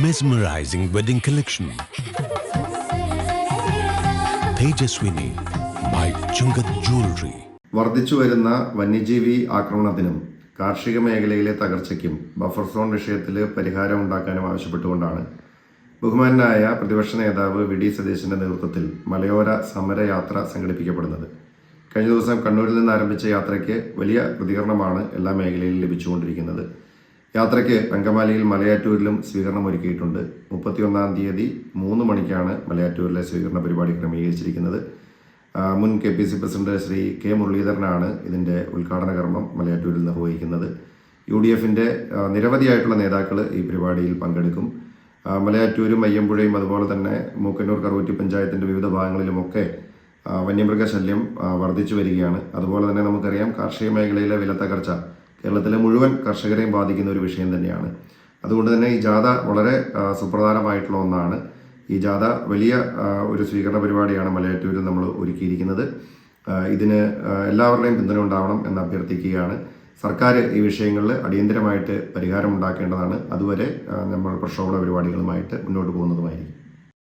mesmerizing wedding collection Tejaswini by Chungath jewellery വർദ്ധിച്ചു വരുന്ന വന്യജീവി ആക്രമണത്തിനും കാർഷിക മേഖലയിലെ തകർച്ചയ്ക്കും ബഫർ സോൺ വിഷയത്തിൽ പരിഹാരം ഉണ്ടാക്കാനും ആവശ്യപ്പെട്ടുകൊണ്ടാണ്. ബഹുമാനായ പ്രതിപക്ഷ നേതാവ് വി ഡി സതീശന്റെ നേതൃത്വത്തിൽ മലയോര സമരയാത്ര സംഘടിപ്പിക്കപ്പെടുന്നത്. കഴിഞ്ഞ ദിവസം കണ്ണൂരിൽ നിന്ന് ആരംഭിച്ച യാത്രയ്ക്ക് വലിയ പ്രതികരണമാണ് എല്ലാ മേഖലയിലും ലഭിച്ചുകൊണ്ടിരിക്കുന്നത്. യാത്രയ്ക്ക് അങ്കമാലിയിൽ മലയാറ്റൂരിലും സ്വീകരണം ഒരുക്കിയിട്ടുണ്ട്. മുപ്പത്തിയൊന്നാം തീയതി മൂന്ന് മണിക്കാണ് മലയാറ്റൂരിലെ സ്വീകരണ പരിപാടി ക്രമീകരിച്ചിരിക്കുന്നത്. മുൻ K P C president Shri K മുരളീധരനാണ് ഇതിന്റെ ഉദ്ഘാടന കർമ്മം മലയാറ്റൂരിൽ നിർവഹിക്കുന്നത്. യു ഡി എഫിന്റെ നിരവധിയായിട്ടുള്ള നേതാക്കൾ ഈ പരിപാടിയിൽ പങ്കെടുക്കും. മലയാറ്റൂരും അയ്യമ്പുഴയും അതുപോലെ തന്നെ മൂക്കന്നൂർ കറുവറ്റി പഞ്ചായത്തിന്റെ വിവിധ ഭാഗങ്ങളിലുമൊക്കെ വന്യമൃഗശല്യം വർദ്ധിച്ചു വരികയാണ്. അതുപോലെ തന്നെ നമുക്കറിയാം കാർഷിക മേഖലയിലെ വില തകർച്ച കേരളത്തിലെ മുഴുവൻ കർഷകരെയും ബാധിക്കുന്ന ഒരു വിഷയം തന്നെയാണ്. അതുകൊണ്ട് തന്നെ ഈ ജാഥ വളരെ സുപ്രധാനമായിട്ടുള്ള ഒന്നാണ്. ഈ ജാഥ വലിയ ഒരു സ്വീകരണ പരിപാടിയാണ് മലയാറ്റൂരിൽ നമ്മൾ ഒരുക്കിയിരിക്കുന്നത്. ഇതിന് എല്ലാവരുടെയും പിന്തുണ ഉണ്ടാവണം എന്ന് അഭ്യർത്ഥിക്കുകയാണ്. സർക്കാർ ഈ വിഷയങ്ങളിൽ അടിയന്തരമായിട്ട് പരിഹാരം ഉണ്ടാക്കേണ്ടതാണ്. അതുവരെ നമ്മൾ പ്രക്ഷോഭണ പരിപാടികളുമായിട്ട് മുന്നോട്ട് പോകുന്നതുമായിരിക്കും.